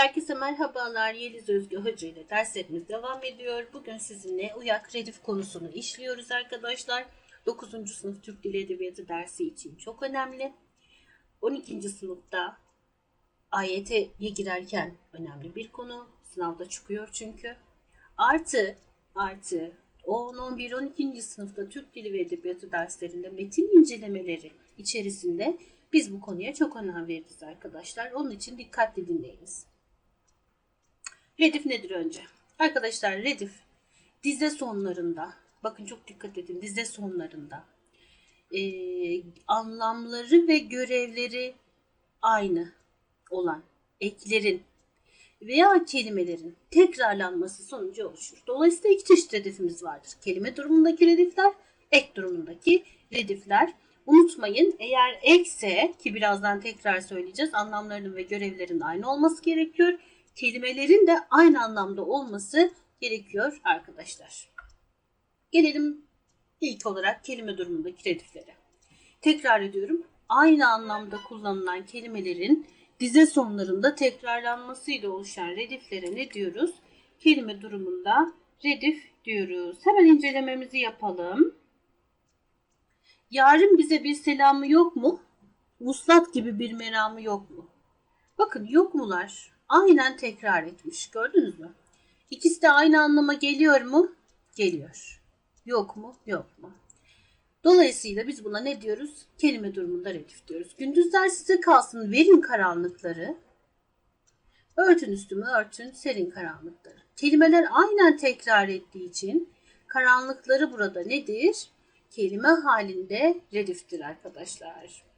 Herkese merhabalar. Yeliz Özgü Hoca ile derslerimiz devam ediyor. Bugün sizinle uyak redif konusunu işliyoruz arkadaşlar. 9. sınıf Türk Dili Edebiyatı dersi için çok önemli. 12. sınıfta AYT'ye girerken önemli bir konu. Sınavda çıkıyor çünkü. Artı, artı 10, 11, 12. sınıfta Türk Dili ve Edebiyatı derslerinde metin incelemeleri içerisinde biz bu konuya çok önem veririz arkadaşlar. Onun için dikkatli dinleyiniz. Redif nedir önce? Arkadaşlar redif dize sonlarında, bakın çok dikkat edin dize sonlarında e, anlamları ve görevleri aynı olan eklerin veya kelimelerin tekrarlanması sonucu oluşur. Dolayısıyla iki çeşit redifimiz vardır. Kelime durumundaki redifler, ek durumundaki redifler. Unutmayın eğer ekse ki birazdan tekrar söyleyeceğiz anlamlarının ve görevlerin aynı olması gerekiyor. Kelimelerin de aynı anlamda olması gerekiyor arkadaşlar. Gelelim ilk olarak kelime durumundaki rediflere. Tekrar ediyorum. Aynı anlamda kullanılan kelimelerin dize sonlarında tekrarlanmasıyla oluşan rediflere ne diyoruz? Kelime durumunda redif diyoruz. Hemen incelememizi yapalım. Yarın bize bir selamı yok mu? Vuslat gibi bir meramı yok mu? Bakın yok mular aynen tekrar etmiş. Gördünüz mü? İkisi de aynı anlama geliyor mu? Geliyor. Yok mu? Yok mu? Dolayısıyla biz buna ne diyoruz? Kelime durumunda redif diyoruz. Gündüzler size kalsın verin karanlıkları. Örtün üstümü örtün serin karanlıkları. Kelimeler aynen tekrar ettiği için karanlıkları burada nedir? Kelime halinde rediftir arkadaşlar.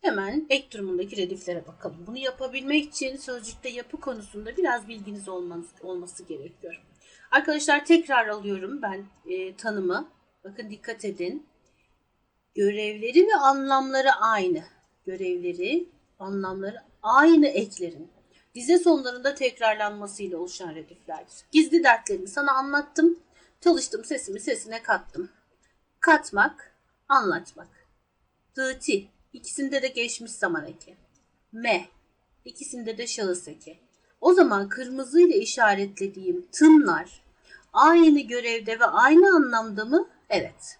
Hemen ek durumundaki rediflere bakalım. Bunu yapabilmek için sözcükte yapı konusunda biraz bilginiz olmanız, olması gerekiyor. Arkadaşlar tekrar alıyorum ben e, tanımı. Bakın dikkat edin. Görevleri ve anlamları aynı. Görevleri, anlamları aynı eklerin. Dize sonlarında tekrarlanmasıyla oluşan rediflerdir. Gizli dertlerimi sana anlattım. Çalıştım sesimi sesine kattım. Katmak, anlatmak. Dıti, ikisinde de geçmiş zaman eki. Me, ikisinde de şahıs eki. O zaman kırmızı ile işaretlediğim tımlar aynı görevde ve aynı anlamda mı? Evet.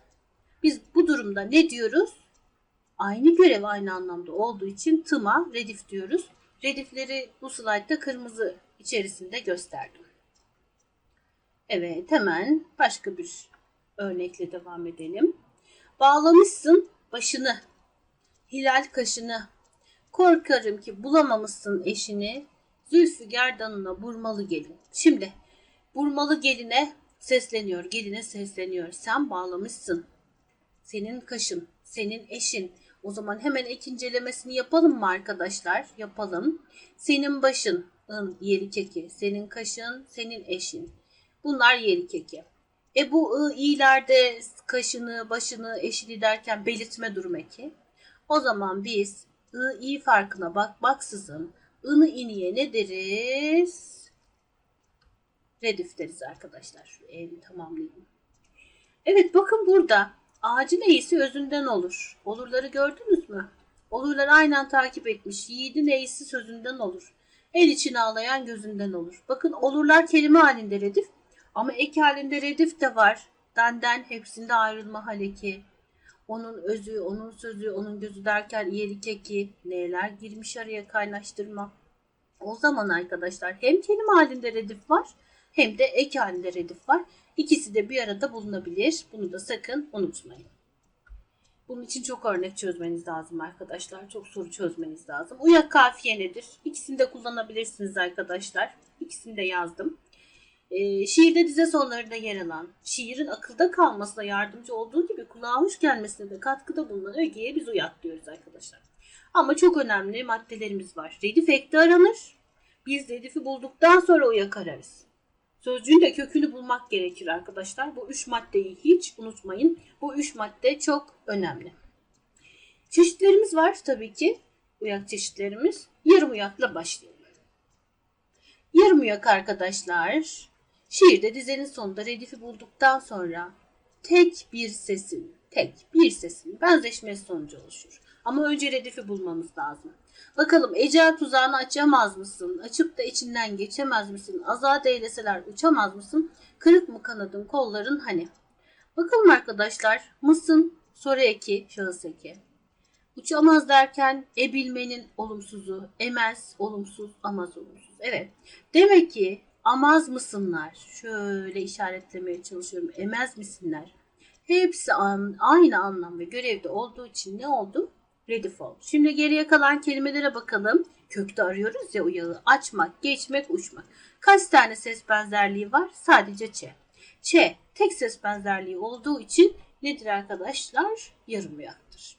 Biz bu durumda ne diyoruz? Aynı görev aynı anlamda olduğu için tıma redif diyoruz. Redifleri bu slaytta kırmızı içerisinde gösterdim. Evet hemen başka bir örnekle devam edelim. Bağlamışsın başını, hilal kaşını. Korkarım ki bulamamışsın eşini, zülfü gerdanına vurmalı gelin. Şimdi vurmalı geline sesleniyor, geline sesleniyor. Sen bağlamışsın. Senin kaşın, senin eşin. O zaman hemen ek incelemesini yapalım mı arkadaşlar? Yapalım. Senin başın, ın, yeri keki. Senin kaşın, senin eşin. Bunlar yeri keki. E bu i'lerde kaşını, başını, eşini derken belirtme durum eki. O zaman biz ı, i farkına bak, baksızın ını iniye ne deriz? Redif deriz arkadaşlar. Şu evi tamamlayayım. Evet bakın burada ağacın eğisi özünden olur. Olurları gördünüz mü? Olurlar aynen takip etmiş. Yiğidin eğisi sözünden olur. El için ağlayan gözünden olur. Bakın olurlar kelime halinde redif. Ama ek halinde redif de var. Denden hepsinde ayrılma haleki. Onun özü, onun sözü, onun gözü derken iyelik eki, neler girmiş araya kaynaştırma. O zaman arkadaşlar hem kelime halinde redif var hem de ek halinde redif var. İkisi de bir arada bulunabilir. Bunu da sakın unutmayın. Bunun için çok örnek çözmeniz lazım arkadaşlar. Çok soru çözmeniz lazım. Uyak kafiye nedir? İkisini de kullanabilirsiniz arkadaşlar. İkisini de yazdım. E, şiirde dize sonlarında yer alan, şiirin akılda kalmasına yardımcı olduğu gibi kulağa hoş gelmesine de katkıda bulunan ögeye biz uyak diyoruz arkadaşlar. Ama çok önemli maddelerimiz var. Redif ekte aranır. Biz redifi bulduktan sonra uyak ararız. Sözcüğün de kökünü bulmak gerekir arkadaşlar. Bu üç maddeyi hiç unutmayın. Bu üç madde çok önemli. Çeşitlerimiz var tabii ki. Uyak çeşitlerimiz. Yarım uyakla başlayalım. Yarım uyak arkadaşlar. Şiirde dizenin sonunda redifi bulduktan sonra tek bir sesin, tek bir sesin benzeşmesi sonucu oluşur. Ama önce redifi bulmamız lazım. Bakalım ecel tuzağını açamaz mısın? Açıp da içinden geçemez misin? Azat eyleseler uçamaz mısın? Kırık mı kanadın kolların hani? Bakalım arkadaşlar mısın soru eki şahıs eki. Uçamaz derken ebilmenin olumsuzu, emez olumsuz, amaz olumsuz. Evet. Demek ki amaz mısınlar? Şöyle işaretlemeye çalışıyorum. Emez misinler? Hepsi aynı anlam ve görevde olduğu için ne oldu? Redif oldu. Şimdi geriye kalan kelimelere bakalım. Kökte arıyoruz ya uyağı. Açmak, geçmek, uçmak. Kaç tane ses benzerliği var? Sadece ç. Ç tek ses benzerliği olduğu için nedir arkadaşlar? Yarım uyaktır.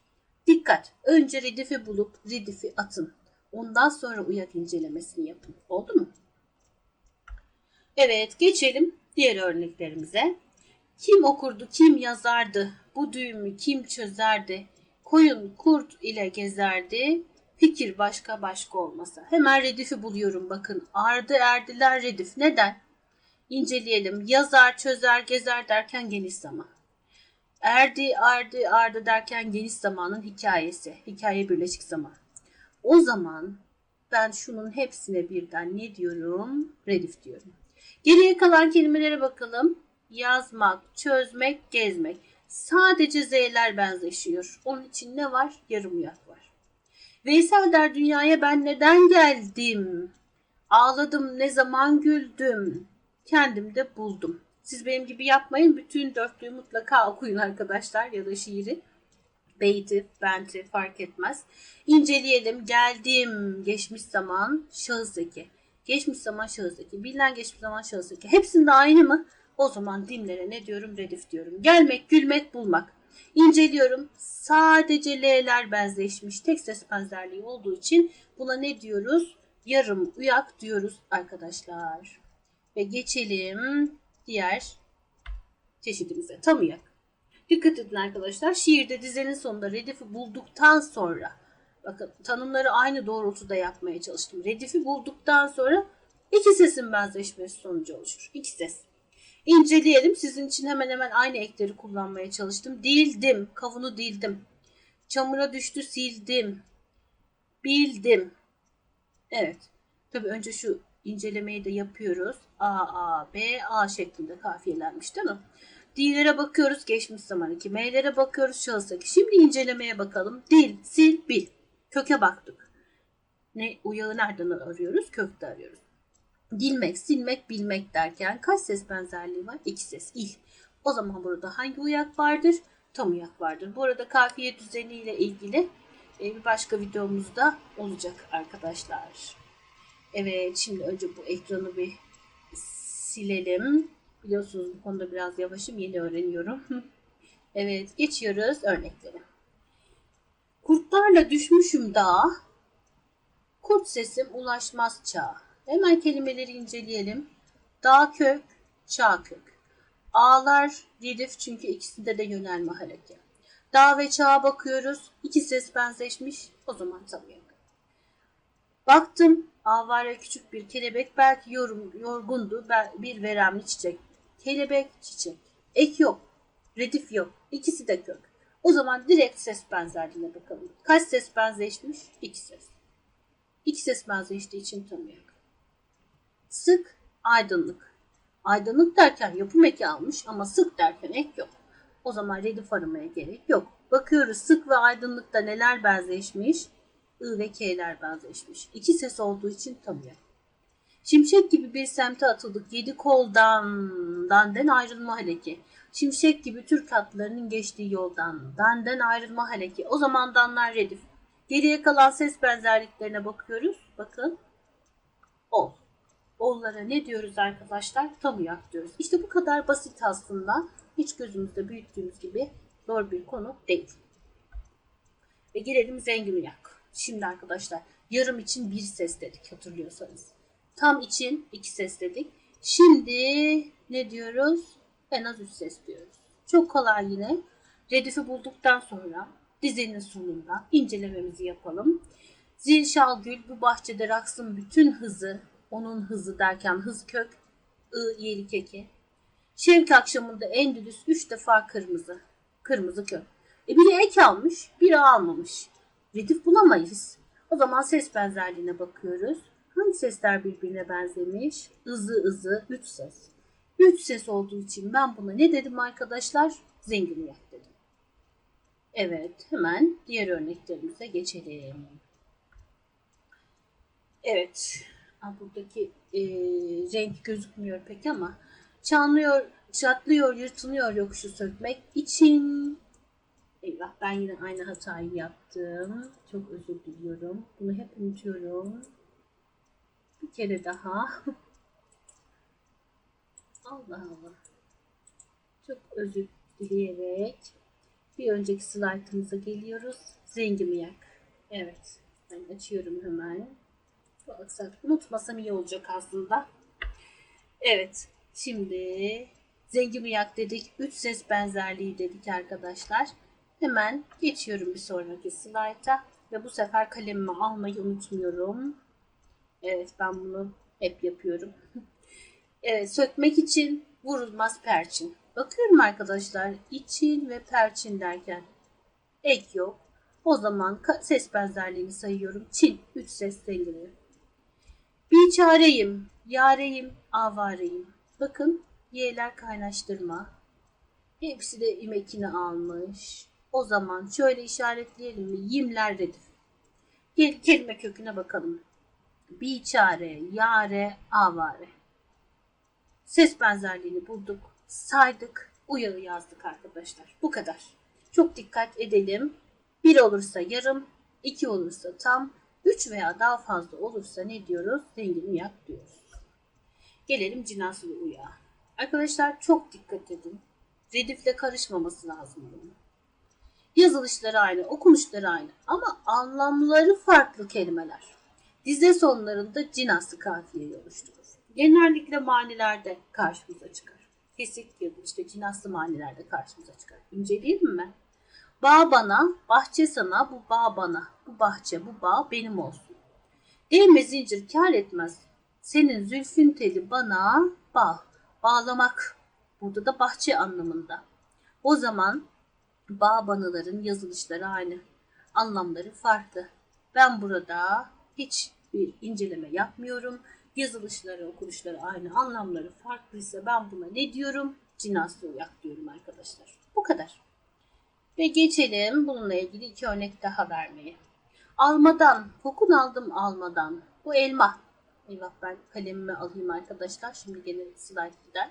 Dikkat! Önce redifi bulup redifi atın. Ondan sonra uyak incelemesini yapın. Oldu mu? Evet geçelim diğer örneklerimize. Kim okurdu, kim yazardı, bu düğümü kim çözerdi, koyun kurt ile gezerdi, fikir başka başka olmasa. Hemen redifi buluyorum bakın. Ardı erdiler redif. Neden? İnceleyelim. Yazar, çözer, gezer derken geniş zaman. Erdi, ardı, ardı derken geniş zamanın hikayesi. Hikaye birleşik zaman. O zaman ben şunun hepsine birden ne diyorum? Redif diyorum. Geriye kalan kelimelere bakalım. Yazmak, çözmek, gezmek. Sadece Z'ler benzeşiyor. Onun için ne var? Yarım uyak var. Veysel der dünyaya ben neden geldim? Ağladım ne zaman güldüm? Kendim de buldum. Siz benim gibi yapmayın. Bütün dörtlüğü mutlaka okuyun arkadaşlar ya da şiiri. Beyti, benti fark etmez. İnceleyelim. Geldim. Geçmiş zaman şahıs eki. Geçmiş zaman şahıs eki. Bilinen geçmiş zaman şahıs. Hepsinde aynı mı? O zaman dimlere ne diyorum? Redif diyorum. Gelmek, gülmek, bulmak. İnceliyorum. Sadece L'ler benzeşmiş. Tek ses benzerliği olduğu için buna ne diyoruz? Yarım uyak diyoruz arkadaşlar. Ve geçelim diğer çeşidimize. Tam uyak. Dikkat edin arkadaşlar. Şiirde dizenin sonunda redifi bulduktan sonra bakın tanımları aynı doğrultuda yapmaya çalıştım. Redifi bulduktan sonra iki sesin benzeşmesi sonucu oluşur. İki ses. İnceleyelim. Sizin için hemen hemen aynı ekleri kullanmaya çalıştım. Dildim. Kavunu dildim. Çamura düştü sildim. Bildim. Evet. Tabii önce şu incelemeyi de yapıyoruz. A, A, B, A şeklinde kafiyelenmiş değil mi? D'lere bakıyoruz geçmiş zaman 2. M'lere bakıyoruz şahıs 2. Şimdi incelemeye bakalım. Dil, sil, bil. Köke baktık. Ne uyağı nereden arıyoruz? Kökte arıyoruz. Dilmek, silmek, bilmek derken kaç ses benzerliği var? İki ses. İl. O zaman burada hangi uyak vardır? Tam uyak vardır. Bu arada kafiye düzeniyle ilgili e, bir başka videomuzda olacak arkadaşlar. Evet şimdi önce bu ekranı bir silelim. Biliyorsunuz bu konuda biraz yavaşım yeni öğreniyorum. evet geçiyoruz örneklere. Kurtlarla düşmüşüm dağa. Kurt sesim ulaşmaz çağa. Hemen kelimeleri inceleyelim. Dağ kök, çağ kök. Ağlar, redif çünkü ikisinde de yönelme hareket. Dağ ve çağa bakıyoruz. İki ses benzeşmiş. O zaman tanıyorum. Baktım avare küçük bir kelebek belki yorum, yorgundu bir veremli çiçek. Kelebek çiçek. Ek yok. Redif yok. İkisi de kök. O zaman direkt ses benzerliğine bakalım. Kaç ses benzeşmiş? İki ses. İki ses benzeştiği için tanıyor. Sık, aydınlık. Aydınlık derken yapım eki almış ama sık derken ek yok. O zaman redif aramaya gerek yok. Bakıyoruz sık ve aydınlıkta neler benzeşmiş? I ve K'ler benzeşmiş. İki ses olduğu için tanıyor. Şimşek gibi bir semte atıldık. Yedi koldan, danden ayrılma haleki. Şimşek gibi Türk atlarının geçtiği yoldan, danden ayrılma haleki. O zaman danlar redif. Geriye kalan ses benzerliklerine bakıyoruz. Bakın. Ol. Ollara ne diyoruz arkadaşlar? Tam uyak diyoruz. İşte bu kadar basit aslında. Hiç gözümüzde büyüttüğümüz gibi zor bir konu değil. Ve gelelim zengin uyak. Şimdi arkadaşlar yarım için bir ses dedik hatırlıyorsanız. Tam için iki ses dedik. Şimdi ne diyoruz? En az üç ses diyoruz. Çok kolay yine. Redifi bulduktan sonra dizinin sonunda incelememizi yapalım. Zil şal gül bu bahçede raksın bütün hızı. Onun hızı derken hız kök. I yeli keki. Şevk akşamında Endülüs üç defa kırmızı. Kırmızı kök. E biri ek almış, biri almamış. redif bulamayız. O zaman ses benzerliğine bakıyoruz. Hangi sesler birbirine benzemiş? Izı ızı, üç ses. Üç ses olduğu için ben buna ne dedim arkadaşlar? Zenginiyet dedim. Evet, hemen diğer örneklerimize geçelim. Evet, buradaki e, renk gözükmüyor pek ama çanlıyor, çatlıyor, yırtınıyor yokuşu sökmek için. Eyvah, ben yine aynı hatayı yaptım. Çok özür diliyorum. Bunu hep unutuyorum. Bir kere daha. Allah Allah. Çok özür dileyerek bir önceki slaytımıza geliyoruz. Zengimiyak. Evet. Ben açıyorum hemen. Bu aksak unutmasam iyi olacak aslında. Evet. Şimdi zengimiyak dedik. Üç ses benzerliği dedik arkadaşlar. Hemen geçiyorum bir sonraki slayta. Ve bu sefer kalemimi almayı unutmuyorum. Evet ben bunu hep yapıyorum. evet sökmek için vurulmaz perçin. Bakıyorum arkadaşlar için ve perçin derken ek yok. O zaman ses benzerliğini sayıyorum. Çin 3 ses dengeli. Bir çareyim, yareyim, avareyim. Bakın y'ler kaynaştırma. Hepsi de imekini almış. O zaman şöyle işaretleyelim mi? Yimler redif. Gel kelime köküne bakalım. Biçare, yare, avare. Ses benzerliğini bulduk, saydık, uyağı yazdık arkadaşlar. Bu kadar. Çok dikkat edelim. Bir olursa yarım, iki olursa tam, üç veya daha fazla olursa ne diyoruz? Zengin uyak diyoruz. Gelelim cinaslı uyağa. Arkadaşlar çok dikkat edin. Redifle karışmaması lazım bunun. Yazılışları aynı, okunuşları aynı ama anlamları farklı kelimeler. Dize sonlarında cinaslı kafiyeyi oluşturur. Genellikle manilerde karşımıza çıkar. Kesik ya da işte cinaslı manilerde karşımıza çıkar. İnceleyelim mi? Bağ bana, bahçe sana, bu bağ bana, bu bahçe, bu bağ benim olsun. Değme zincir kar etmez. Senin zülfün teli bana bağ, bağlamak. Burada da bahçe anlamında. O zaman bağ banaların yazılışları aynı. Anlamları farklı. Ben burada hiç bir inceleme yapmıyorum. Yazılışları, okunuşları aynı, anlamları farklıysa ben buna ne diyorum? Cinaslı uyak diyorum arkadaşlar. Bu kadar. Ve geçelim bununla ilgili iki örnek daha vermeye. Almadan, kokun aldım almadan. Bu elma. Eyvah ben kalemimi alayım arkadaşlar. Şimdi gene slide gider.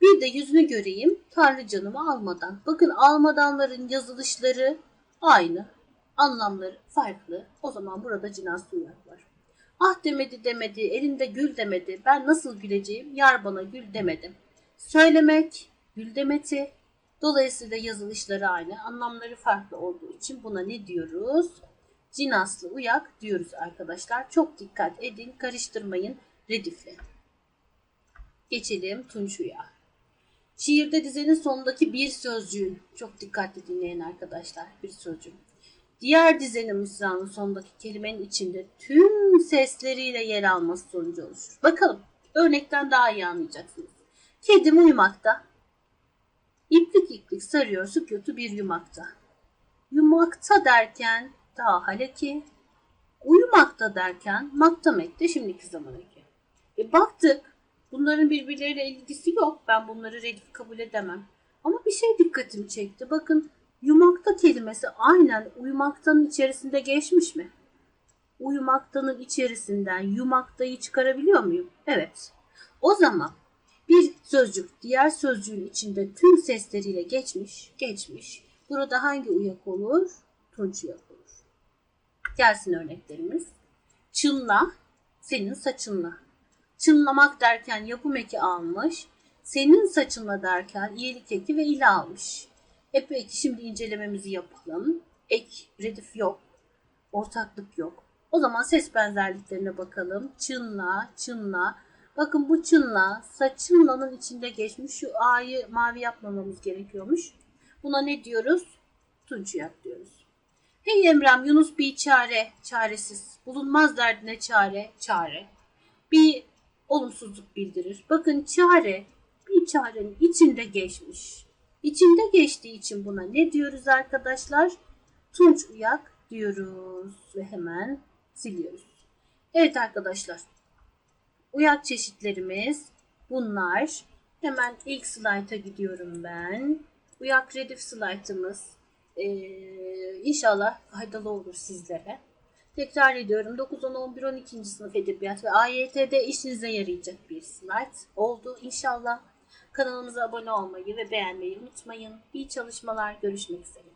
Bir de yüzünü göreyim. Tanrı canımı almadan. Bakın almadanların yazılışları aynı. Anlamları farklı. O zaman burada cinaslı uyak var. Ah demedi demedi, elinde gül demedi. Ben nasıl güleceğim? Yar bana gül demedim. Söylemek, gül demeti. Dolayısıyla yazılışları aynı, anlamları farklı olduğu için buna ne diyoruz? Cinaslı uyak diyoruz arkadaşlar. Çok dikkat edin, karıştırmayın redifle. Geçelim tunç uyağı. Şiirde dizenin sonundaki bir sözcüğün, çok dikkatli dinleyin arkadaşlar, bir sözcüğün. Diğer dizenin mısranın sonundaki kelimenin içinde tüm sesleriyle yer alması sonucu oluşur. Bakalım, örnekten daha iyi anlayacaksınız. Kedim uyumakta. İplik iplik sarıyor sükutu bir yumakta. Yumakta derken daha haleki, uyumakta derken maktamekte şimdiki zaman eki. E baktık bunların birbirleriyle ilgisi yok. Ben bunları redif kabul edemem. Ama bir şey dikkatimi çekti. Bakın yumakta kelimesi aynen uyumaktanın içerisinde geçmiş mi? Uyumaktanın içerisinden yumaktayı çıkarabiliyor muyum? Evet. O zaman bir sözcük diğer sözcüğün içinde tüm sesleriyle geçmiş, geçmiş. Burada hangi uyak olur? Tunç uyak olur. Gelsin örneklerimiz. Çınla, senin saçınla. Çınlamak derken yapım eki almış. Senin saçınla derken iyilik eki ve ile almış. Peki şimdi incelememizi yapalım. Ek, redif yok. Ortaklık yok. O zaman ses benzerliklerine bakalım. Çınla, çınla. Bakın bu çınla saçınlanın içinde geçmiş. Şu A'yı mavi yapmamamız gerekiyormuş. Buna ne diyoruz? Tunç yap diyoruz. Hey Emrem Yunus bir çare, çaresiz. Bulunmaz derdine çare, çare. Bir olumsuzluk bildirir. Bakın çare bir çarenin içinde geçmiş. İçinde geçtiği için buna ne diyoruz arkadaşlar? Tunç uyak diyoruz ve hemen siliyoruz. Evet arkadaşlar. Uyak çeşitlerimiz bunlar. Hemen ilk slayta gidiyorum ben. Uyak redif slaytımız ee, inşallah faydalı olur sizlere. Tekrar ediyorum 9, 10, 11, 12. sınıf edebiyat ve AYT'de işinize yarayacak bir slide oldu inşallah. Kanalımıza abone olmayı ve beğenmeyi unutmayın. İyi çalışmalar görüşmek üzere.